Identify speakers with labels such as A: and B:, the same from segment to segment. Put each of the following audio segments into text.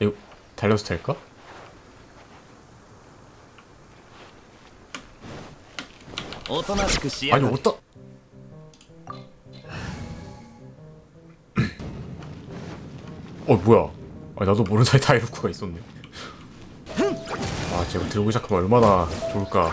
A: 이거 달려서 될까? 아니 어따 어 뭐야? 아 나도 모르는 사이 다이루코가 있었네. 아 제가 들고 시작하면 얼마나 좋을까.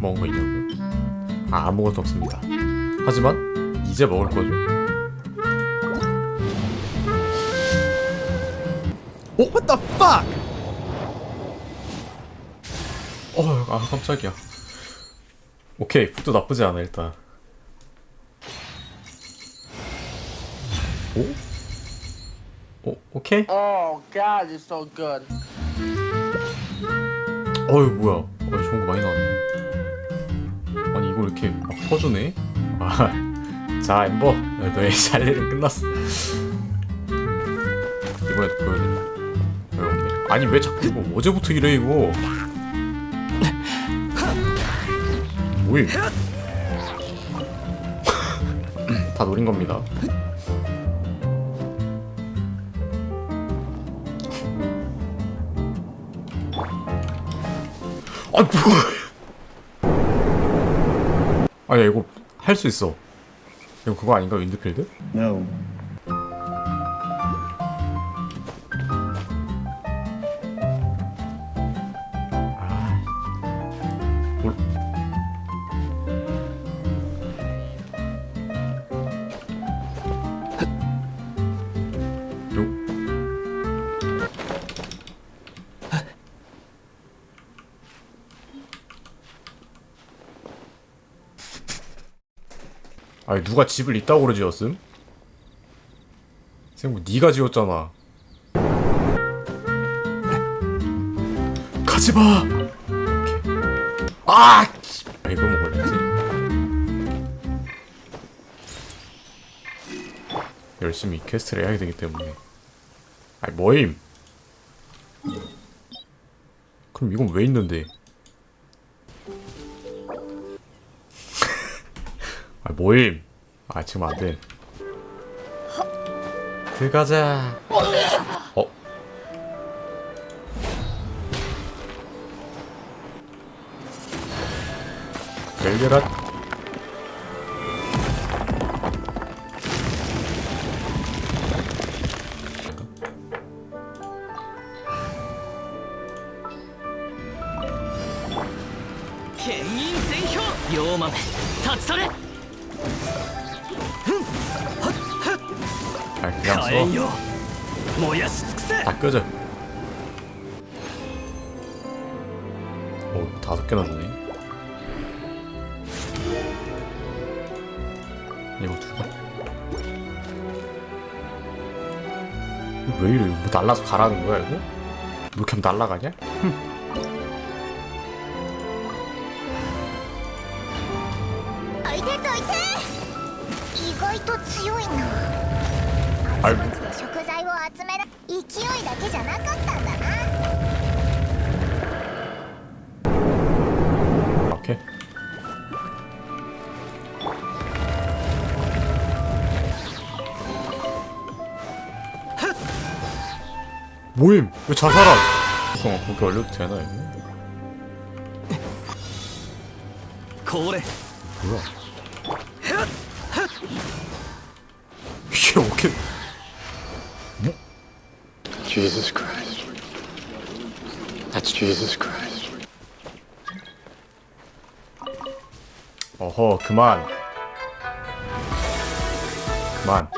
A: 먹은 거 있냐고요? 아 아무것도 없습니다 하지만 이제 먹을 거죠 오! What the fuck! 어, 아 깜짝이야. 오케이, 풋도 나쁘지 않아 일단. 오? 오, 오케이.
B: Oh God, you're so good.
A: 어이 뭐야? 어 좋은 거 많이 나왔네. 이렇게 막 퍼주네? 아, 자 엠버, 너의 잘 일은 끝났어. 이번에도 보여준다. 왜 없네? 아니 왜 자꾸 이거 어제부터 이래 이거? 뭐임? 다 노린 겁니다. 아 뭐? 아니 이거 할 수 있어. 이거 그거 아닌가 윈드필드?
C: No.
A: 아니 누가 집을 이따구로 지었음? 생뭐 네가 지었잖아. 가지마. 아! 씨. 아, 이거 먹을래지? 열심히 퀘스트를 해야 되기 때문에 아니 뭐임? 그럼 이건 왜 있는데? 아, 모임. 아, 지금 안 돼. 그 들어가자. 어? 열려라.
D: 갱인 생효! 요맘, 탓사래!
A: 아 그냥 써다 꺼져. 오 다섯 개나 주네. 이거 두개 왜 이래? 뭐 날라서 가라는 거야 이거? 왜 이렇게 하면 날라가냐?
E: どいてどいて意外と強いな
A: あれ
E: あちこちで食材を集めら勢いだけじゃなかったんだな
A: 오케이. 모임! 왜 자살한? 잠깐만, 거기 올려도 되나, 이거?
D: これ
A: 뭐야? 이게 어떻게
C: Jesus Christ. That's Jesus Christ.
A: 어허 그만 그만